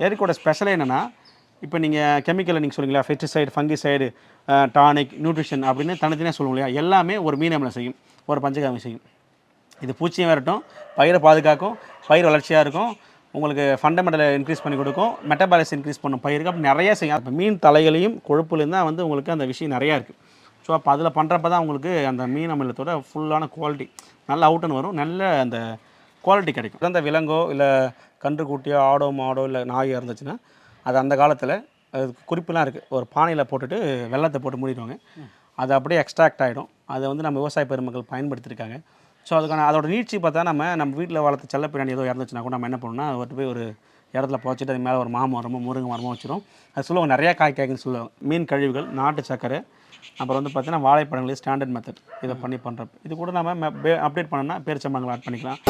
ஏரிக்கோட ஸ்பெஷலே என்னென்னா இப்போ நீங்கள் கெமிக்கலை நீங்கள் சொல்லுங்களா ஃபெஸ்டிசைடு ஃபங்கிசைடு டானிக் நியூட்ரிஷன் அப்படின்னு தனித்தனியாக சொல்லுவோம் இல்லையா? எல்லாமே ஒரு மீனமில் செய்யும் ஒரு பஞ்சகாமி செய்யும். இது பூச்சியும் வரட்டும் பயிரை பாதுகாக்கும் பயிர் வளர்ச்சியாக இருக்கும் உங்களுக்கு ஃபண்டமெண்டலை இன்க்ரீஸ் பண்ணி கொடுக்கும் மெட்டபாலிஸ் இன்க்ரீஸ் பண்ணும் பயிருக்கு அப்படி நிறைய செய்யும். இப்போ மீன் தலைகளையும் கொழுப்புலேயும் தான் வந்து உங்களுக்கு அந்த விஷயம் நிறையா இருக்குது ஸோ அப்போ அதில் பண்ணுறப்ப தான் உங்களுக்கு அந்த மீன் அமிலத்தோட ஃபுல்லான குவாலிட்டி நல்ல அவுட்டன் வரும் நல்ல அந்த குவாலிட்டி கிடைக்கும். அந்த விலங்கோ இல்லை கன்றுக்குட்டியோ ஆடோ மாடோ இல்லை நாயோ இருந்துச்சுன்னா அது அந்த காலத்தில் அது குறிப்பெல்லாம் இருக்குது ஒரு பானையில் போட்டுட்டு வெள்ளத்தை போட்டு மூடிடுவாங்க. அது அப்படியே எக்ஸ்ட்ராக்ட் ஆகிடும் அதை வந்து நம்ம விவசாய பெருமக்கள் பயன்படுத்தியிருக்காங்க ஸோ அதுக்கான அதோட நீட்சி பார்த்தா நம்ம நம்ம வீட்டில் வளர்த்த செல்ல பின்னாடி ஏதோ இறந்துச்சுன்னா கூட நம்ம என்ன பண்ணணும்னா அவர்கிட்ட போய் ஒரு இடத்துல போச்சுட்டு அது மேலே ஒரு மாமரமோ முருங்கை மரமோ வச்சிடும் அது சொல்லுவாங்க நிறையா காய் காய்க்குன்னு சொல்லுவாங்க. மீன் கழிவுகள் நாட்டு சக்கரை அப்புறம் வந்து பார்த்தீங்கன்னா வாழைப்பழங்களே ஸ்டாண்டர்ட் மெத்தட் இதை பண்ணி பண்ணுறப்ப இது கூட நம்ம அப்டேட் பண்ணோம்னா பேரிச்சம்பழங்கள் ஆட் பண்ணிக்கலாம்.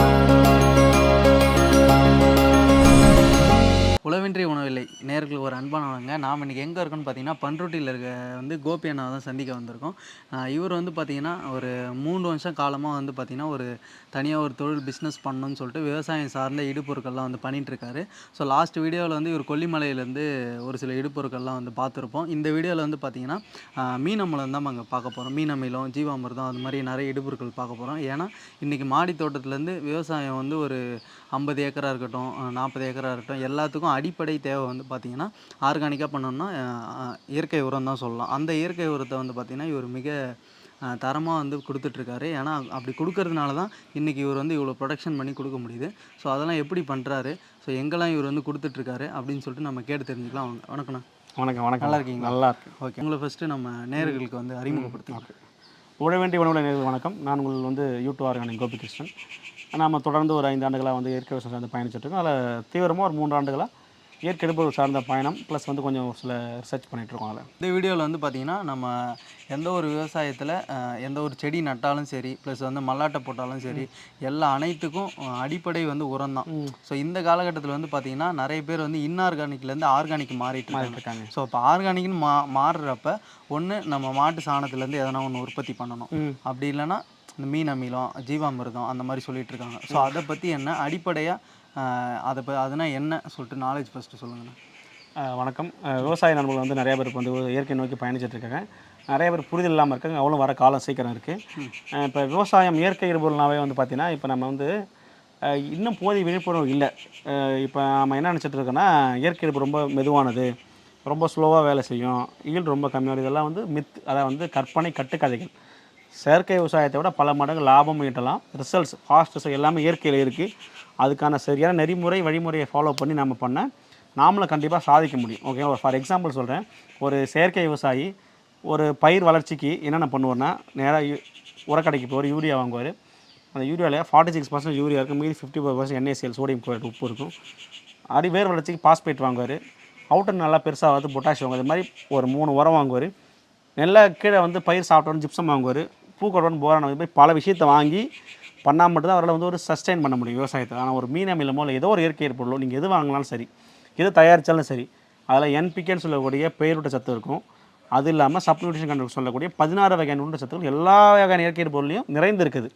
உளவின்றி உணவில்லை. நேர்களுக்கு ஒரு அன்பானவங்க. நாம் இன்றைக்கி எங்கே இருக்கோன்னு பார்த்தீங்கன்னா பண்ருட்டியில் இருக்க வந்து கோபி அண்ணாவை தான் சந்திக்க வந்திருக்கோம். இவர் வந்து பார்த்தீங்கன்னா ஒரு மூணு வருஷம் காலமாக வந்து பார்த்தீங்கன்னா ஒரு தனியாக ஒரு தொழில் பிஸ்னஸ் பண்ணணும்னு சொல்லிட்டு விவசாயம் சார்ந்த இடுபொருட்கள்லாம் வந்து பண்ணிகிட்ருக்காரு ஸோ லாஸ்ட் வீடியோவில் வந்து இவர் கொல்லிமலையிலேருந்து ஒரு சில இடுபொருட்கள்லாம் வந்து பார்த்துருப்போம். இந்த வீடியோவில் வந்து பார்த்தீங்கன்னா மீனமலம் மீன் அமிலம் தான் அங்கே பார்க்க போகிறோம் மீன் அமிலம் ஜீவாமிர்தம் அது மாதிரி நிறைய இடுபொருட்கள் பார்க்க போகிறோம் ஏன்னா இன்றைக்கி மாடி தோட்டத்துலேருந்து விவசாயம் வந்து ஒரு ஐம்பது ஏக்கராக இருக்கட்டும் நாற்பது ஏக்கராக இருக்கட்டும் எல்லாத்துக்கும் அடிப்படை தேவை வந்து பார்த்திங்கன்னா ஆர்கானிக்காக பண்ணோம்னா அஹ், இயற்கை உரம் தான் சொல்லலாம். அந்த இயற்கை உரத்தை வந்து பார்த்திங்கன்னா இவர் மிக தரமாக வந்து கொடுத்துட்ருக்காரு. ஏன்னா அப்படி கொடுக்கறதுனால தான் இன்றைக்கி இவர் வந்து இவ்வளோ ப்ரொடக்ஷன் பண்ணி கொடுக்க முடியுது. ஸோ அதெல்லாம் எப்படி பண்ணுறாரு ஸோ எங்கெல்லாம் இவர் வந்து கொடுத்துட்ருக்காரு அப்படின்னு சொல்லிட்டு நம்ம கேட்டு தெரிஞ்சுக்கலாம். வாங்க. வணக்கண்ணா வணக்கம் வணக்கம். நல்லா இருக்கீங்களா? நல்லா இருக்கு. ஓகே. உங்களை ஃபஸ்ட்டு நம்ம நேயர்களுக்கு வந்து அறிமுகப்படுத்துங்க உழவேண்டிய உணவுல நேர்கள் வணக்கம். நான் உங்கள் வந்து யூடியூப் ஆர்கானிக் கோபிகிருஷ்ணன். நாம் தொடர்ந்து ஒரு ஐந்து ஆண்டுகளாக வந்து இயற்கை விவசாயம் சார்ந்து பயணிச்சுட்டு இருக்கோம். அதில் தீவிரமாக ஒரு மூன்று ஆண்டுகளாக இயற்கை எடுப்பு சார்ந்த பயணம் ப்ளஸ் வந்து கொஞ்சம் சில ரிசர்ச் பண்ணிகிட்ருக்கோம் அதில். இந்த வீடியோவில் வந்து பார்த்தீங்கன்னா நம்ம எந்த ஒரு விவசாயத்தில் எந்த ஒரு செடி நட்டாலும் சரி ப்ளஸ் வந்து மல்லாட்டை போட்டாலும் சரி எல்லா அனைத்துக்கும் அடிப்படை வந்து உரம் தான் ஸோ இந்த காலகட்டத்தில் வந்து பார்த்தீங்கன்னா நிறைய பேர் வந்து இன்ஆர்கானிக்லேருந்து ஆர்கானிக் மாறிட்டு இருக்காங்க. ஸோ இப்போ ஆர்கானிக்னு மா மாறுறப்ப ஒன்று நம்ம மாட்டு சாணத்துலேருந்து எதனா ஒன்று உற்பத்தி பண்ணணும். அப்படி இல்லைன்னா இந்த மீன் அமிலம் ஜீவாமிர்தம் அந்த மாதிரி சொல்லிட்டு இருக்காங்க. ஸோ அதை பற்றி என்ன அடிப்படையாக அதை ப அதுனா என்ன சொல்லிட்டு நாலேஜ் ஃபஸ்ட்டு சொல்லுங்கண்ணா. வணக்கம். விவசாய நண்பர்கள் வந்து நிறைய பேர் இப்ப வந்து இயற்கை நோக்கி பயணிச்சுட்டு இருக்காங்க. நிறைய பேர் புரிதல் இல்லாமல் இருக்காங்க. அவ்வளோ வர காலம் சீக்கிரம் இருக்குது இப்போ விவசாயம் இயற்கை எரிபொருள்னாவே வந்து பார்த்திங்கன்னா இப்போ நம்ம வந்து இன்னும் போதிய விழிப்புணர்வு இல்லை. இப்போ நம்ம என்ன நினச்சிட்டு இருக்கோன்னா இயற்கை எரிபொருள் ரொம்ப மெதுவானது ரொம்ப ஸ்லோவாக வேலை செய்யும் ஈல்டு ரொம்ப கம்மியானது இதெல்லாம் வந்து மித் அதாவது வந்து கற்பனை கட்டுக்கதைகள். செயற்கை விவசாயத்தை விட பல மடங்கு லாபம் ஈட்டலாம். ரிசல்ட்ஸ் ஃபாஸ்ட் எல்லாமே இயற்கையில் இருக்குது அதுக்கான சரியான நெறிமுறை வழிமுறையை ஃபாலோ பண்ணி நம்ம பண்ண நாமளும் கண்டிப்பாக சாதிக்க முடியும். ஓகே ஃபார் எக்ஸாம்பிள் சொல்கிறேன் ஒரு செயற்கை விவசாயி ஒரு பயிர் வளர்ச்சிக்கு என்னென்ன பண்ணுவார்னா நேராக உரக்கடைக்கு போவார் யூரியா வாங்குவார். அந்த யூரியாவில் ஃபார்ட்டி சிக்ஸ் பர்சன்ட் யூரியா இருக்கும் மீதி fifty five percent N A C L sodium chloride உப்பு இருக்கும் அடி வேர் வளர்ச்சிக்கு பாஸ்பேட் வாங்குவார். அவுட்டர் நல்லா பெருசாக வந்து பொட்டாஷ் வாங்குவார். இது மாதிரி ஒரு மூணு உரம் வாங்குவார். நெல்லை கீழே வந்து பயிர் சாப்பிட்டோன்னு ஜிப்சம் வாங்குவார். பூக்கடோன்னு போரான மாதிரி பல விஷயத்தை வாங்கி பண்ணால் மட்டும்தான் அவரால் வந்து ஒரு சஸ்டைன் பண்ண முடியும் விவசாயத்தை. ஆனால் ஒரு மீன் அமிலமோ இல்லை ஏதோ ஒரு இயற்கை பொருளோ நீங்கள் எது வாங்கினாலும் சரி எது தயாரித்தாலும் சரி அதில் என்பிகேன்னு சொல்லக்கூடிய பெயரூட்ட சத்து இருக்கும். அது இல்லாமல் சப்ளியூஷன் கண்டு சொல்லக்கூடிய பதினாறு வகையான உருண்ட சத்துக்கள் எல்லா வகையான இயற்கை பொருளையும் நிறைந்து இருக்குது.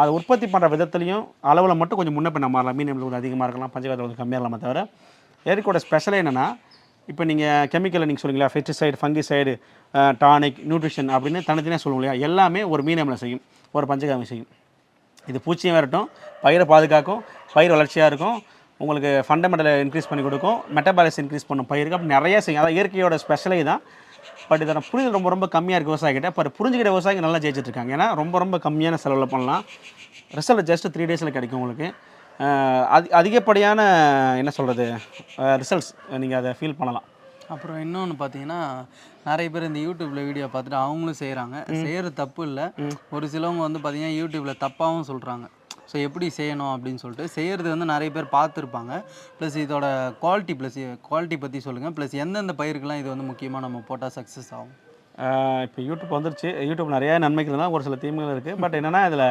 அதை உற்பத்தி பண்ணுற விதத்துலையும் அளவில் மட்டும் கொஞ்சம் முன்ன பின்ன மாறலாம். மீன் அமிலம் கொஞ்சம் அதிகமாக இருக்கலாம் பஞ்சகாரத்தில் கொஞ்சம் கம்மியாக இல்லாமல் தவிர இயற்கையோட ஸ்பெஷல் என்னென்னா இப்போ நீங்கள் கெமிக்கலை நீங்கள் சொல்லுங்களா ஃபெஸ்டிசைடு ஃபங்கிசைடு டானிக் நியூட்ரிஷன் அப்படின்னு தனித்தனியாக சொல்லுவோம் இல்லையா? எல்லாமே ஒரு மீன் அமிலம் செய்யும் ஒரு பஞ்சகாமி செய்யும். இது பூச்சியும் வரட்டும் பயிரை பாதுகாக்கும் பயிர் வளர்ச்சியாக இருக்கும். உங்களுக்கு ஃபண்டமெண்டலை இன்க்ரீஸ் பண்ணி கொடுக்கும். மெட்டபாலிஸ் இன்க்ரீஸ் பண்ணும் பயிருக்கு. அப்படி நிறைய செய்யும். அதான் இயற்கையோட ஸ்பெஷலே தான் பட் இதோட புரிதல் ரொம்ப ரொம்ப கம்மியாக இருக்குது விவசாயிகிட்ட. பட் புரிஞ்சுக்கிற விவசாயிங்க நல்லா ஜெயிச்சிட்ருக்காங்க. ஏன்னா ரொம்ப ரொம்ப கம்மியான செலவில் பண்ணலாம். ரிசல்ட் ஜஸ்ட் த்ரீ டேஸில் கிடைக்கும் உங்களுக்கு. அதி அதிகப்படியான என்ன சொல்கிறது ரிசல்ட்ஸ் நீங்கள் அதை ஃபீல் பண்ணலாம். அப்புறம் இன்னொன்று பார்த்தீங்கன்னா நிறைய பேர் இந்த யூடியூப்ல வீடியோ பார்த்துட்டு அவங்களும் செய்கிறாங்க செய்கிறது தப்பு இல்லை. ஒரு சிலவங்க வந்து பார்த்தீங்கன்னா யூடியூப்ல தப்பாகவும் சொல்கிறாங்க ஸோ எப்படி செய்யணும் அப்படின்னு சொல்லிட்டு செய்கிறது வந்து நிறைய பேர் பார்த்துருப்பாங்க. ப்ளஸ் இதோட குவாலிட்டி ப்ளஸ் குவாலிட்டி பற்றி சொல்லுங்கள் ப்ளஸ் எந்தெந்த பயிருக்கெல்லாம் இது வந்து முக்கியமாக நம்ம போட்டால் சக்ஸஸ் ஆகும்? இப்போ யூடியூப் வந்துருச்சு. யூடியூப் நிறைய நன்மைகள் இருந்தால் ஒரு சில தீமைகள் இருக்குது பட் என்னென்னா இதில்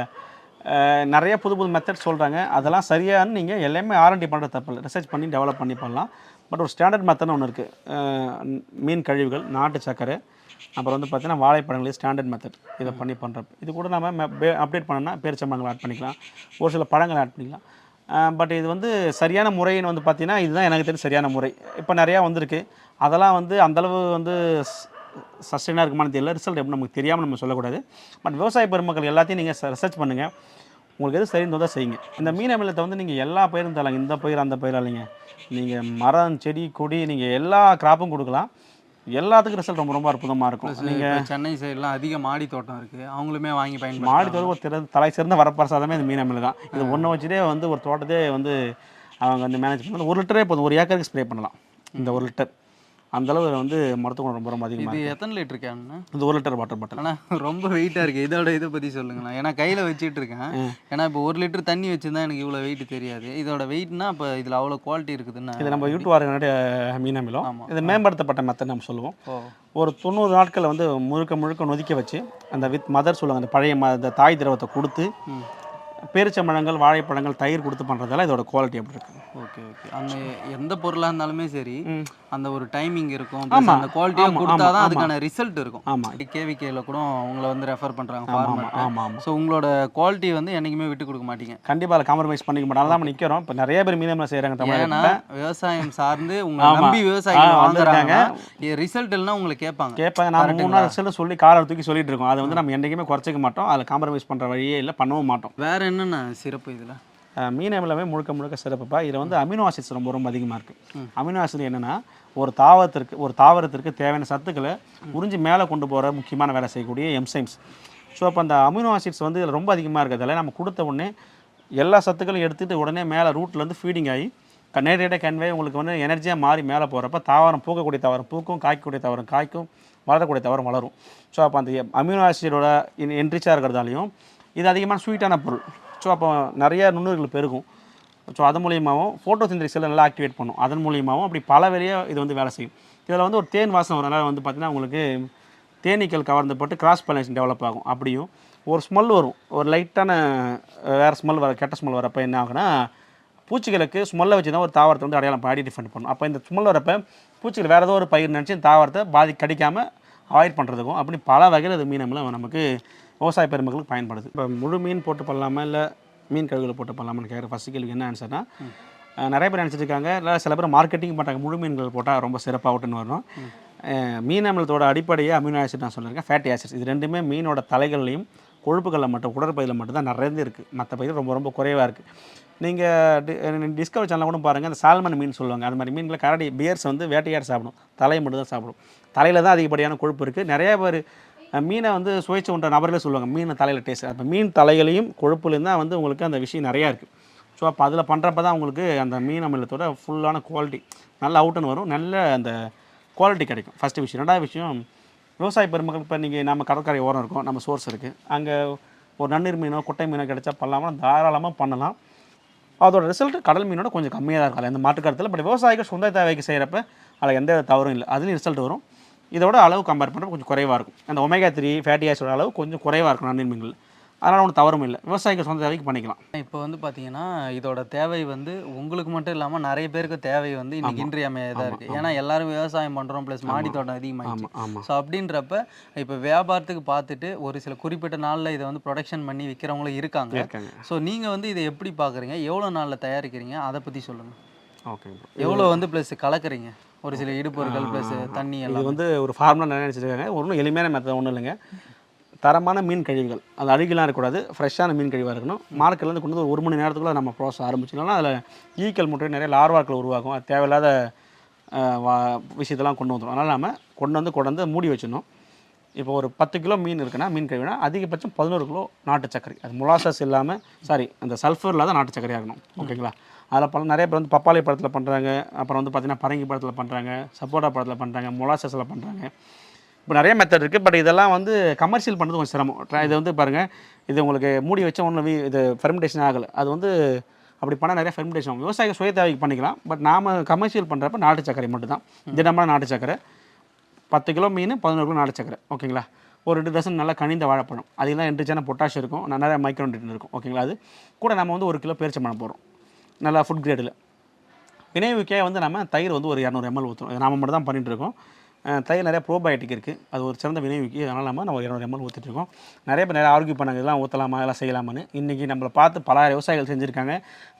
நிறைய புது புது மெத்தட் சொல்கிறாங்க அதெல்லாம் சரியான்னு நீங்கள் எல்லாமே ஆர்என்டி பண்ணுற தப்பு இல்லை. ரிசர்ச் பண்ணி டெவலப் பண்ணி பண்ணலாம். பட் ஒரு ஸ்டாண்டர்ட் மெத்தட்னு ஒன்று இருக்குது மீன் கழிவுகள் நாட்டு சர்க்கரை அப்புறம் வந்து பார்த்தீங்கன்னா வாழைப்பழங்களே ஸ்டாண்டர்ட் மெத்தட் இதை பண்ணி பண்ணுறப்ப இது கூட நம்ம அப்டேட் பண்ணோம்னா பேரிச்சம்பழங்கள் ஆட் பண்ணிக்கலாம். ஒரு சில பழங்கள் ஆட் பண்ணிக்கலாம். பட் இது வந்து சரியான முறைன்னு வந்து பார்த்திங்கன்னா இதுதான் எனக்கு தெரிஞ்ச சரியான முறை. இப்போ நிறையா வந்திருக்கு. அதெல்லாம் வந்து அந்தளவு வந்து சஸ்டெயினாக இருக்குமானது தெரியல. ரிசல்ட் எப்படி நமக்கு தெரியாமல் நம்ம சொல்லக்கூடாது. பட் விவசாய பெருமக்கள் எல்லாத்தையும் நீங்கள் ரிசர்ச் பண்ணுங்கள் உங்களுக்கு எது சரின்னு தான் செய்யுங்க. இந்த மீன் அமிலத்தை வந்து நீங்கள் எல்லா பயிரும் தரலாங்க இந்த பயிர் அந்த பயிர் இல்லைங்க. நீங்கள் மரம் செடி கொடி நீங்கள் எல்லா கிராப்பும் கொடுக்கலாம். எல்லாத்துக்கும் ரிசல்ட் ரொம்ப ரொம்ப அற்புதமாக இருக்கும். நீங்கள் சென்னை சைடுலாம் அதிக மாடி தோட்டம் இருக்குது அவங்களுமே வாங்கி பயன்படுத்தி மாடி தோறும் ஒரு திற தலை சிறந்த வரப்பிரசாதமே இந்த மீன் அமிலம் தான். இது ஒன்றை வச்சுட்டே வந்து ஒரு தோட்டத்தையே வந்து அவங்க வந்து மேனேஜ் பண்ணி ஒரு லிட்டரே போதும். ஒரு ஏக்கருக்கு ஸ்ப்ரே பண்ணலாம். இந்த ஒரு லிட்டர். அந்த அளவு வந்து மருத்துவம் ரொம்ப ரொம்ப அதிகமாக இது எத்தனை லிட்டர் கேனுண்ணா இது ஒரு லிட்டர் வாட்டர் பாட்டில் ஆனால் ரொம்ப வெயிட்டாக இருக்குது இதோட இதை பற்றி சொல்லுங்களேன் ஏன்னா கையில் வச்சுட்டு இருக்கேன். ஏன்னா இப்போ ஒரு லிட்டர் தண்ணி வச்சுருந்தா எனக்கு இவ்வளோ வெயிட் தெரியாது. இதோட வெயிட்னா இப்போ இதில் அவ்வளோ குவாலிட்டி இருக்குதுன்னா இது நம்ம யூடியூப் வாரங்களுடைய மீன் அமிலம். ஆமா. இது மேம்படுத்தப்பட்ட மெத்தட் நம்ம சொல்லுவோம். ஒரு தொண்ணூறு நாட்கள் வந்து முழுக்க முழுக்க நொதிக்க வச்சு அந்த வித் மதர் சொல்லுவாங்க அந்த பழைய ம அந்த தாய் திரவத்தை கொடுத்து பேரிச்சம்பழங்கள் வாழைப்பழங்கள் தயிர் கொடுத்து பண்ணுறதால இதோட குவாலிட்டி அப்படி இருக்கு. Okay okay. அந்த எந்த பொருளாக இருந்தாலுமே சரி. அந்த ஒரு டைமிங் இருக்கும் அந்த குவாலிட்டியாக கொடுத்தா தான். அதுக்கான ரிசல்ட் இருக்கும். ஆமாம் கேவிகேல கூட உங்களை வந்து ரெஃபர் பண்ணுறாங்க ஆமாம் ஆமாம் ஸோ உங்களோட குவாலிட்டி வந்து என்றைக்குமே விட்டு கொடுக்க மாட்டீங்க. கண்டிப்பாக காம்ப்ரமைஸ் பண்ணிக்க மாட்டோம். தான் நிற்கிறோம் இப்போ நிறைய பேர் மீன் அமிலம் செய்கிறாங்க தமிழ்நாட்டில் விவசாயம் சார்ந்து உங்களை. நம்பி விவசாயிகள் வாங்குறாங்க. ரிசல்ட் இல்லைன்னா உங்களை கேட்பாங்க. கேட்பாங்க. நான் மூணு நாள் ரிசல்ட் சொல்லி காலை தூக்கி சொல்லிட்டு இருக்கோம். அதை வந்து நம்ம என்றைக்குமே குறைச்சிக்க மாட்டோம். அதில் காம்ப்ரமைஸ் பண்ணுற வழியே இல்லை பண்ணவும் மாட்டோம். வேற என்னென்ன சிறப்பு இதில்? மீன் அமிலமே முழுக்க முழுக்க சிறப்புப்பா. இதில் வந்து அமினோ ஆசிட்ஸ் ரொம்ப ரொம்ப அதிகமாக இருக்குது அமினோ ஆசிட் என்னென்னா ஒரு தாவரத்திற்கு ஒரு தாவரத்திற்கு தேவையான சத்துக்களை உறிஞ்சி மேலே கொண்டு போகிற முக்கியமான வேலை செய்யக்கூடிய எம்சைம்ஸ் ஸோ அப்போ அந்த அமினோ ஆசிட்ஸ் வந்து இதில் ரொம்ப அதிகமாக இருக்கிறதால நம்ம கொடுத்த உடனே எல்லா சத்துக்களும் எடுத்துகிட்டு உடனே மேலே ரூட்லேருந்து ஃபீடிங் ஆகி நேரடியாக கன்வே உங்களுக்கு வந்து எனர்ஜியாக மாறி மேலே போகிறப்ப தாவரம் பூக்கக்கூடிய தாவரம் பூக்கும் காய்க்கக்கூடிய தாவரம் காய்க்கும் வளரக்கூடிய தாவரம் வளரும். ஸோ அப்போ அந்த அமினோ ஆசிடோட என்ரிச்சாக இருக்கிறதாலையும் இது அதிகமான ஸ்வீட்டான பொருள். ஸோ அப்போ நிறைய நுண்ணுயிர்கள் பெருகும். ஸோ அது மூலியமாகவும் ஃபோட்டோ செல் நல்லா ஆக்டிவேட் பண்ணும். அதன் மூலியமாகவும் அப்படி பல வேலையாக இது வந்து வேலை செய்யும். இதில் வந்து ஒரு தேன் வாசம் வரனால வந்து பார்த்திங்கன்னா உங்களுக்கு தேனீக்கள் கவர்ந்தப்பட்டு கிராஸ் பலனேஷன் டெவலப் ஆகும். அப்படியும் ஒரு ஸ்மெல் வரும். ஒரு லைட்டான வேறு ஸ்மெல் வர கெட்ட ஸ்மெல் வரப்போ என்ன ஆகுனா பூச்சிகளுக்கு ஸ்மெல்லை வச்சு தான் ஒரு தாவரத்தை வந்து அடையாளம் ஐடென்டிஃபை பண்ணும். அப்போ இந்த ஸ்மெல் வரப்போ பூச்சிகள் வேறு ஏதோ ஒரு பயிர் நினச்சி தாவரத்தை பாதி கடிக்காமல் அவாய்ட் பண்ணுறதுக்கும் அப்படி பல வகையில் இது மீன் நமக்கு விவசாய பெருமக்களுக்கு பயன்படுது. இப்போ முழு மீன் போட்டு பண்ணலாமா இல்லை மீன் கழுகுல போட்டு பண்ணலாமான்னு கேட்குற ஃபஸ்ட் கேள்விக்கு என்ன ஆன்சர்னா நிறைய பேர் நினச்சிட்டு இருக்காங்க. இல்லை சில பேர் மார்க்கெட்டிங் பண்ணுறாங்க முழு மீன்கள் போட்டால் ரொம்ப சிறப்பாகட்டுன்னு வரும் அஹ் மீன் அமிலத்தோட அடிப்படையே அமினோ ஆசிட் நான் சொல்லியிருக்கேன். ஃபேட்டி ஆசிட்ஸ் இது ரெண்டுமே மீனோட தலைகள்லையும் கொழுப்புகளில் மட்டும் உடற்பயிரில் மட்டும் தான் நிறைய இருக்குது மற்ற பயிர் ரொம்ப ரொம்ப குறைவாக இருக்குது நீங்கள் டிஸ்கவரி சேனலில் கூட பாருங்கள் அந்த சால்மன் மீன் சொல்லுவாங்க. அது மாதிரி மீன்களை கரடி பியர்ஸ் வந்து வேட்டையாடி சாப்பிடும். தலையை மட்டும் தான் சாப்பிடும். தலையில் தான் அதிகப்படியான கொழுப்பு இருக்குது நிறைய பேர் மீனை வந்து சுவைச்சு உண்ற நபர்களே சொல்லுவாங்க. மீன் தலையில் டேஸ்ட் அப்போ மீன் தலைகளையும் கொழுப்புலேயும் தான் வந்து உங்களுக்கு அந்த விஷயம் நிறையா இருக்குது ஸோ அப்போ அதில் பண்ணுறப்ப தான் உங்களுக்கு அந்த மீன் அமிலத்தோட ஃபுல்லான குவாலிட்டி நல்ல அவுட்டுன்னு வரும். நல்ல அந்த குவாலிட்டி கிடைக்கும். ஃபஸ்ட்டு விஷயம். ரெண்டாவது விஷயம் விவசாய பெருமக்கள் இப்போ நீங்கள் நம்ம கடற்கரை ஓரம் இருக்கும். நம்ம சோர்ஸ் இருக்குது அங்கே ஒரு நன்னீர் மீனோ குட்டை மீனோ கிடைச்சா பண்ணலாமா தாராளமாக பண்ணலாம். அதோட ரிசல்ட்டு கடல் மீனோட கொஞ்சம் கம்மியாக தான் இருக்கும் அந்த மாட்டுக்கருத்தில் பட் விவசாயிகள் சொந்த தேவைக்கு செய்கிறப்ப அதில் எந்த தவறும் இல்லை. அதுலேயும் ரிசல்ட் வரும். இதோட அளவு கம்பேர் பண்ணுறப்ப கொஞ்சம் குறைவாக இருக்கும். அந்த ஒமேகா த்ரீ ஃபேட்டி ஆசிடோட அளவு கொஞ்சம் குறைவாக இருக்கும் நன்னீர் மீன்கள் அதனால் ஒன்றும் தவறும் இல்லை. விவசாயிகள் சொந்த தேவைக்கு பண்ணிக்கலாம். இப்போ வந்து பார்த்தீங்கன்னா இதோட தேவை வந்து உங்களுக்கு மட்டும் இல்லாமல் நிறைய பேருக்கு தேவை வந்து இன்னைக்கு இன்றியமையாதா இருக்குது ஏன்னா எல்லாரும் விவசாயம் பண்ணுறோம் ப்ளஸ் மாடி தோட்டம் ஆமாம் ஸோ அப்படின்றப்ப இப்போ வியாபாரத்துக்கு பார்த்துட்டு ஒரு சில குறிப்பிட்ட நாளில் இதை வந்து ப்ரொடக்ஷன் பண்ணி விற்கிறவங்களும் இருக்காங்க. ஸோ நீங்கள் வந்து இதை எப்படி பார்க்குறீங்க எவ்வளோ நாளில் தயாரிக்கிறீங்க? அதை பற்றி சொல்லுங்கள் ஓகே எவ்வளோ வந்து ப்ளஸ் கலக்குறீங்க? ஒரு சில இடுப்பொருட்கள் ப்ளஸ் தண்ணி இது எல்லாம். வந்து ஒரு ஃபார்முலா நிறைய நினச்சிருக்காங்க ஒன்றும் எளிமையான மெத்தட் ஒன்றும் இல்லைங்க. தரமான மீன் கழிவுகள். அது அழுகலாம் இருக்கக்கூடாது. ஃப்ரெஷ்ஷான மீன் கழிவாக இருக்கணும். மார்க்கெட்லேருந்து கொண்டு வந்து ஒரு மணி நேரத்துக்குள்ள நம்ம ப்ராசஸ் ஆரம்பிச்சிக்கலாம் அதில் ஈக்கள் முட்டை நிறைய லார்வாக்கள் உருவாகும். அது தேவையில்லாத விஷயத்தெல்லாம் கொண்டு வந்துடும் அதனால் நம்ம கொண்டு வந்து கொண்டு வந்து மூடி வச்சிடணும். இப்போ ஒரு பத்து கிலோ மீன் இருக்குன்னா மீன் கழிவுனா அதிகபட்சம் பதினோரு கிலோ நாட்டு சர்க்கரை. அது முலாசஸ் இல்லாமல் சாரி அந்த சல்ஃபர் இல்லாத நாட்டு சர்க்கரை ஆகணும் ஓகேங்களா அதில் பல நிறைய பேர் வந்து பப்பாளி பழத்தில் பண்ணுறாங்க. அப்புறம் வந்து பார்த்திங்கன்னா பரங்கி பழத்தில் பண்ணுறாங்க சப்போட்டா பழத்தில் பண்ணுறாங்க மொலாசஸில் பண்ணுறாங்க. இப்போ நிறைய மெத்தட் இருக்குது பட் இதெல்லாம் வந்து கமர்ஷியல் பண்ணுறது கொஞ்சம் சிரமம். இது வந்து பாருங்கள் இது உங்களுக்கு மூடி வச்ச ஒன்றும் இது ஃபெர்மெண்டேஷன் ஆகலை. அது வந்து அப்படி பண்ணால் நிறைய ஃபெர்மெண்டேஷன் ஆகும். விவசாயிகள் சுய தேவைக்கு பண்ணிக்கலாம். பட் நாம் கமர்ஷியல் பண்ணுறப்ப நாட்டு சர்க்கரை மட்டும்தான். தினமான நாட்டு சர்க்கரை. பத்து கிலோ மீன் பதினோரு கிலோ நாட்டு சக்கரை ஓகேங்களா? ஒரு ரெண்டு டசன் நல்லா கனிந்த வாழைப்பழம். அதெல்லாம் என்ரிச்சான பொட்டாஷ் இருக்கும். நிறைய மைக்ரோன்ட்ரின் இருக்கும். ஓகேங்களா? அது கூட நம்ம வந்து ஒரு கிலோ பேரிச்சம்பழம் போடுறோம். நல்லா ஃபுட் கிரேடில் வினைவுக்கே வந்து நம்ம தயிர் வந்து ஒரு இரநூறு எம்எல் ஊற்றுறோம் நாம மட்டும் தான் அஹ் தயிர் நிறைய ப்ரோபயோட்டிக் இருக்குது அது ஒரு சிறந்த வினைவிக்கு அதனால் நம்ம நம்ம இரநூறு எம்எல் ஊற்றிட்டுருக்கோம் நிறைய பேர் நிறைய ஆர்கியூ பண்ணாங்க இதெல்லாம் ஊற்றலாமா இதெல்லாம் செய்யலாமான்னு. இன்றைக்கி நம்மளை பார்த்து பலாயிரம் விவசாயிகள் செஞ்சுருக்காங்க.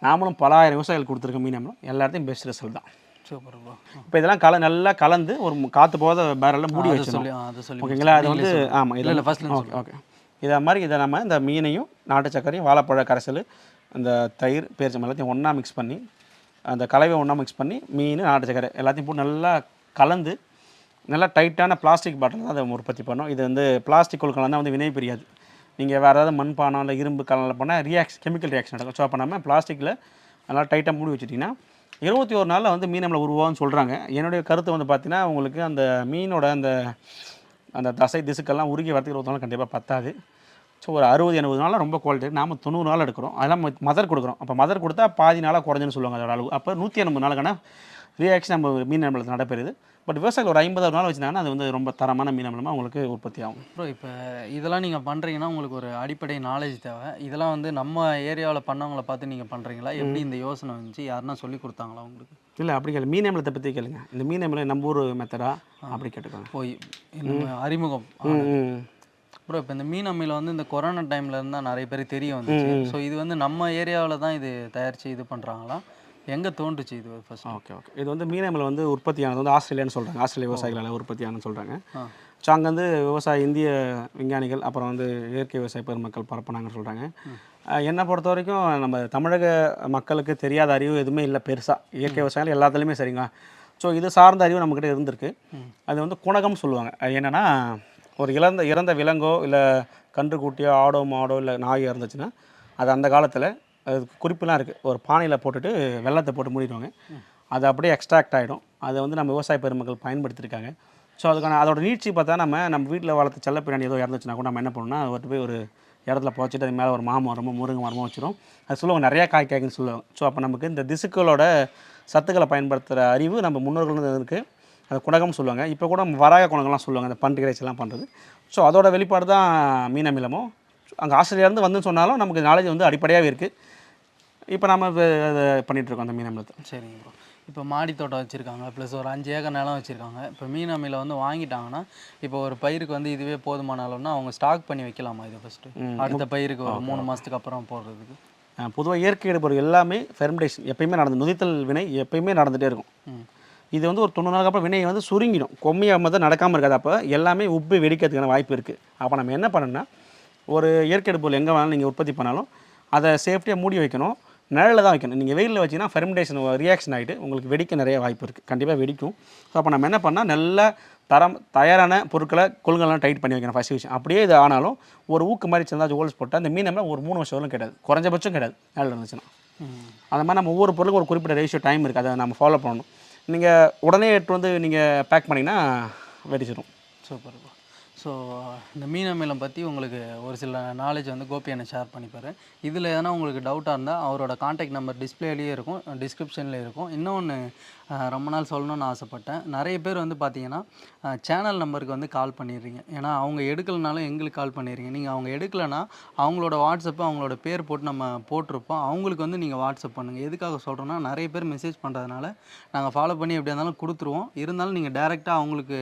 நாமளும் பலாயிரம் விவசாயிகள் கொடுத்துருக்கோம் மீன் அமிலம் எல்லாத்தையும் பெஸ்ட் ரிசல்ட் தான். சூப்பர் ப்ரோ இப்போ இதெல்லாம் கல நல்லா கலந்து ஒரு காற்று போத பேரலில் மூடி வச்சிடணும். ஓகேங்களா? அது வந்து ஆமாம் இல்லை இல்லை ஃபர்ஸ்ட்ல ஓகே ஓகே. இதை மாதிரி இதை நம்ம இந்த மீனையும் நாட்டு சர்க்கரையும் வாழைப்பழ கரைசல் அந்த தயிர் பேரிச்சம் எல்லாத்தையும் ஒன்றா மிக்ஸ் பண்ணி அந்த கலவை ஒன்றா மிக்ஸ் பண்ணி மீன் நாட்டு சக்கரை எல்லாத்தையும் போட்டு நல்லா கலந்து நல்லா டைட்டான பிளாஸ்டிக் பாட்டில் தான் அதை உற்பத்தி பண்ணோம். இது வந்து பிளாஸ்டிக் குள் கலந்தால் வந்து வினை பிரியாது. நீங்கள் வேறு ஏதாவது மண்பானம் இல்லை இரும்பு கலனில் பண்ணால் ரியாக்ஸ் கெமிக்கல் ரியாக்ஷன் நடக்கும். ஸோ பண்ணாமல் பிளாஸ்டிக்கில் நல்லா டைட்டாக மூடி வச்சுட்டிங்கன்னா இருபத்தி ஒரு நாளில் வந்து மீன் நம்மளை உருவான்னு சொல்கிறாங்க என்னுடைய கருத்து வந்து பார்த்தீங்கன்னா உங்களுக்கு அந்த மீனோட அந்த அந்த தசை திசுக்கெல்லாம் உருகி வரத்துக்கு இருபத்தி நாள் கண்டிப்பாக பத்தாது. ஸோ ஒரு அறுபது எண்பது நாளில் ரொம்ப குவாலிட்டி நாம தொண்ணூறு நாள் எடுக்கிறோம். அதெல்லாம் மதர் கொடுக்குறோம். அப்போ மதர் கொடுத்தா பாதி நாளாக குறைஞ்சுன்னு சொல்லுவாங்க அதோட அளவு. அப்போ நூற்றி எண்பது நாளுக்கான ரியாக்ஷன் நம்ம மீன் நம்மளுக்கு நடைபெறுது. பட் விவசாயிகள் ஒரு ஐம்பது நாள் வச்சுருந்தாங்கன்னா அது வந்து ரொம்ப தரமான மீன் நம்மளமாக உங்களுக்கு உற்பத்தி ஆகும். ப்ரோ இப்போ இதெல்லாம் நீங்கள் பண்ணுறீங்கன்னா உங்களுக்கு ஒரு அடிப்படை நாலேஜ் தேவை. இதெல்லாம் வந்து நம்ம ஏரியாவில் பண்ணவங்கள பார்த்து நீங்கள் பண்ணுறீங்களா எப்படி இந்த யோசனை வந்துச்சு? யாருன்னா சொல்லி கொடுத்தாங்களா உங்களுக்கு? இல்லை அப்படி கேளு. மீன் அமிலத்தை பற்றி கேளுங்க. இந்த மீன் அமிலம் நம்ம ஊர் மெத்தடா அப்படி கேட்டுக்கோங்க. போய் அறிமுகம். ப்ரோ இப்போ இந்த மீன் அம்மியில் வந்து இந்த கொரோனா டைமில் இருந்தால் நிறைய பேர் தெரிய வந்துச்சு. ஸோ இது வந்து நம்ம ஏரியாவில் தான் இது தயாரித்து இது பண்ணுறாங்களா எங்கே தோன்றுச்சு இது ஃபர்ஸ்ட் ஓகே ஓகே இது வந்து மீன் அமிலம் வந்து உற்பத்தியானது வந்து ஆஸ்திரேலியான்னு சொல்கிறாங்க ஆஸ்திரேலியா விவசாயிகளால் உற்பத்தியானு சொல்கிறாங்க ஸோ அங்கே வந்து விவசாய இந்திய விஞ்ஞானிகள் அப்புறம் வந்து இயற்கை விவசாய பெருமக்கள் பரப்புனாங்கன்னு சொல்கிறாங்க என்னை பொறுத்த வரைக்கும் நம்ம தமிழக மக்களுக்கு தெரியாத அறிவு எதுவுமே இல்லை பெருசாக இயற்கை விவசாயம் எல்லாத்துலேயுமே சரிங்க. ஸோ இது சார்ந்த அறிவு நம்மக்கிட்ட இருந்திருக்கு. அது வந்து குணகம் சொல்லுவாங்க. அது என்னென்னா ஒரு இறந்த இறந்த விலங்கோ இல்லை கன்றுக்குட்டியோ ஆடோ மாடோ இல்லை நாய் இறந்துச்சுன்னா அது அந்த காலத்தில் அது குறிப்புலாம் இருக்குது ஒரு பானையில் போட்டுட்டு வெள்ளத்தை போட்டு மூடிடுவாங்க. அது அப்படியே எக்ஸ்ட்ராக்ட் ஆகிடும் அதை வந்து நம்ம விவசாய பெருமக்கள் பயன்படுத்தியிருக்காங்க ஸோ அதுக்கான அதோட நீட்சி பார்த்தா நம்ம நம்ம வீட்டில் வளர்த்த செல்ல பின்னாடி ஏதோ இறந்துச்சுன்னா கூட நம்ம என்ன பண்ணணும்னா அது போய் ஒரு இடத்துல புதைச்சிட்டு அது மேலே ஒரு மாமரமோ முருங்கை மரமோ வச்சிரும். அது சொல்லுவாங்க நிறையா காய் காய்க்குன்னு சொல்லுவாங்க. ஸோ அப்போ நமக்கு இந்த திசுக்களோட சத்துக்களை பயன்படுத்துகிற அறிவு நம்ம முன்னோர்கள் இருக்குது அது குணகம் சொல்லுவாங்க. இப்போ கூட வராக குணங்கள்லாம் சொல்லுவாங்க. அந்த பண்டு எல்லாம் பண்ணுறது ஸோ அதோட வெளிப்பாடு தான் மீன் அமிலமும் அங்கே ஆஸ்திரேலியாலேருந்து வந்து சொன்னாலும் நமக்கு நாலேஜ் வந்து அடிப்படையாகவே இருக்குது இப்போ நம்ம இப்ப அதை பண்ணிகிட்ருக்கோம் அந்த மீன் அமிலத்தை சரிங்க ப்ரோ இப்போ மாடி தோட்டம் வச்சுருக்காங்க. ப்ளஸ் ஒரு அஞ்சு ஏக்கர் நிலம் வச்சுருக்காங்க. இப்போ மீன் அம்மியில் வந்து வாங்கிட்டாங்கன்னா இப்போ ஒரு பயிருக்கு வந்து இதுவே போதுமான அளவுனா அவங்க ஸ்டாக் பண்ணி வைக்கலாமா இது ஃபஸ்ட்டு அடுத்த பயிருக்கு ஒரு மூணு மாதத்துக்கு அப்புறம் போடுறதுக்கு. பொதுவாக இயற்கை எடுப்பொருள் எல்லாமே ஃபெர்மெண்டேஷன் எப்பயுமே நடந்து நுதித்தல் வினை எப்பயுமே நடந்துகிட்டே இருக்கும். ம். இது வந்து ஒரு தொண்ணூறு நாளுக்கு அப்புறம் வினை வந்து சுருங்கிடும். கொம்மியாக தான் நடக்காமல் இருக்காது. அப்போ எல்லாமே உப்பு வெடிக்கிறதுக்கான வாய்ப்பு இருக்குது அப்போ நம்ம என்ன பண்ணணும்னா ஒரு இயற்கை எடுப்பொருள் எங்கே வேணாலும் நீங்கள் உற்பத்தி பண்ணாலும் அதை சேஃப்டியாக மூடி வைக்கணும். நிழலில் தான் வைக்கணும். நீங்கள் வெயிலில் வச்சிங்கன்னா ஃபெர்மெண்டேஷன் ரியாக்ஷன் ஆகிட்டு உங்களுக்கு வெடிக்க நிறைய வாய்ப்பு இருக்குது கண்டிப்பாக வெடிக்கும். ஸோ அப்போ நம்ம என்ன பண்ணால் நல்ல தரம் தயாரான பொருட்களை கொள்கைலாம் டைட் பண்ணி வைக்கணும் ஃபஸ்ட் விஷயம். அப்படியே இது ஆனாலும் ஒரு ஊக்கு மாதிரி சின்னதாக ஹோல்ஸ் போட்டால் அந்த மீன் நம்ம ஒரு மூணு வருஷம் வரலும் கிடையாது குறைஞ்சபட்சம் கிடையாது நிழல் இருந்துச்சுன்னா. அந்த மாதிரி நம்ம ஒவ்வொரு பொருளுக்கும் ஒரு குறிப்பிட்ட ரேஷியோ டைம் இருக்குது அதை நம்ம ஃபாலோ பண்ணணும். நீங்கள் உடனே எடுத்து வந்து நீங்கள் பேக் பண்ணிங்கன்னா வெடிச்சிடும் சூப்பர் ஸோ இந்த மீன் அமிலம் பற்றி உங்களுக்கு ஒரு சில நாலேஜ் வந்து கோபி என்ன ஷேர் பண்ணிப்பார். இதில் எதனா உங்களுக்கு டவுட்டாக இருந்தால் அவரோட காண்டாக்ட் நம்பர் டிஸ்பிளேலேயே இருக்கும் டிஸ்கிரிப்ஷன்லேயே இருக்கும். இன்னொன்று ரொம்ப நாள் சொல்லணும்னு ஆசைப்பட்டேன். நிறைய பேர் வந்து பார்த்தீங்கன்னா சேனல் நம்பருக்கு வந்து கால் பண்ணிடுறீங்க. ஏன்னா அவங்க எடுக்கலைனாலும் எங்களுக்கு கால் பண்ணிடுறீங்க. நீங்கள் அவங்க எடுக்கலைன்னா அவங்களோட வாட்ஸ்அப்பு அவங்களோட பேர் போட்டு நம்ம போட்டிருப்போம். அவங்களுக்கு வந்து நீங்கள் வாட்ஸ்அப் பண்ணுங்கள் எதுக்காக சொல்கிறோன்னா நிறைய பேர் மெசேஜ் பண்ணுறதுனால நாங்கள் ஃபாலோ பண்ணி எப்படியா இருந்தாலும் கொடுத்துருவோம். இருந்தாலும் நீங்கள் டேரெக்டாக அவங்களுக்கு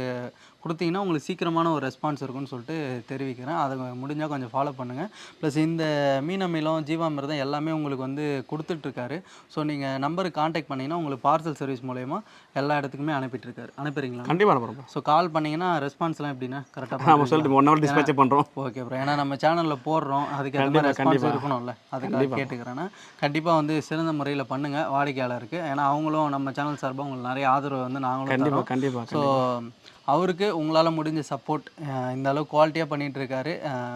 கொடுத்தீங்கன்னா உங்களுக்கு சீக்கிரமான ஒரு ரெஸ்பான்ஸ் இருக்கும்னு சொல்லிட்டு தெரிவிக்கிறேன். அதை முடிஞ்சால் கொஞ்சம் ஃபாலோ பண்ணுங்கள் ப்ளஸ் இந்த மீனமிலம் ஜீவாமிர்தம் எல்லாமே உங்களுக்கு வந்து கொடுத்துட்ருக்காரு ஸோ நீங்கள் நம்பருக்கு காண்டாக்ட் பண்ணிங்கன்னா உங்களுக்கு பார்சல் சர்வீஸ் மூலம் மூலயமா எல்லா இடத்துக்குமே அனுப்பிட்டுருக்காரு. அனுப்புறீங்களா? கண்டிப்பாக அனுப்புகிறோம் ஸோ கால் பண்ணிங்கன்னா ரெஸ்பான்ஸ்லாம் எப்படின்னா கரெக்டாக நம்ம சொல்லிட்டு ஒன் ஹவர் டிஸ்பேச்சே பண்ணுறோம் ஓகே ப்ரோ ஏன்னா நம்ம சேனலில் போடுறோம். அதுக்கு அந்த மாதிரி ரெஸ்பான்ஸ் இருக்கணும்ல. அதுக்காக கேட்டுக்கிறேன்னா கண்டிப்பாக வந்து சிறந்த முறையில் பண்ணுங்கள் வாடிக்கையாளருக்கு. ஏன்னா அவங்களும் நம்ம சேனல் சார்பாக உங்களுக்கு நிறைய ஆதரவு வந்து நாங்களும் கண்டிப்பாக ஸோ அவருக்கு உங்களால் முடிஞ்ச சப்போர்ட் இந்த அளவு குவாலிட்டியாக பண்ணிகிட்ருக்காரு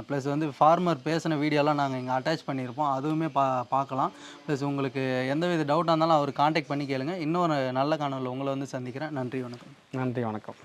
ப்ளஸ் வந்து ஃபார்மர் பேசின வீடியோலாம் நாங்கள் இங்கே அட்டாச் பண்ணியிருப்போம் அதுவுமே பா பார்க்கலாம். ப்ளஸ் உங்களுக்கு எந்த வித டவுட்டாக இருந்தாலும் அவர் காண்டாக்ட் பண்ணி கேளுங்க. இன்னொரு நல்ல காணொலியில் உங்களை வந்து சந்திக்கிறேன். நன்றி வணக்கம். நன்றி வணக்கம்.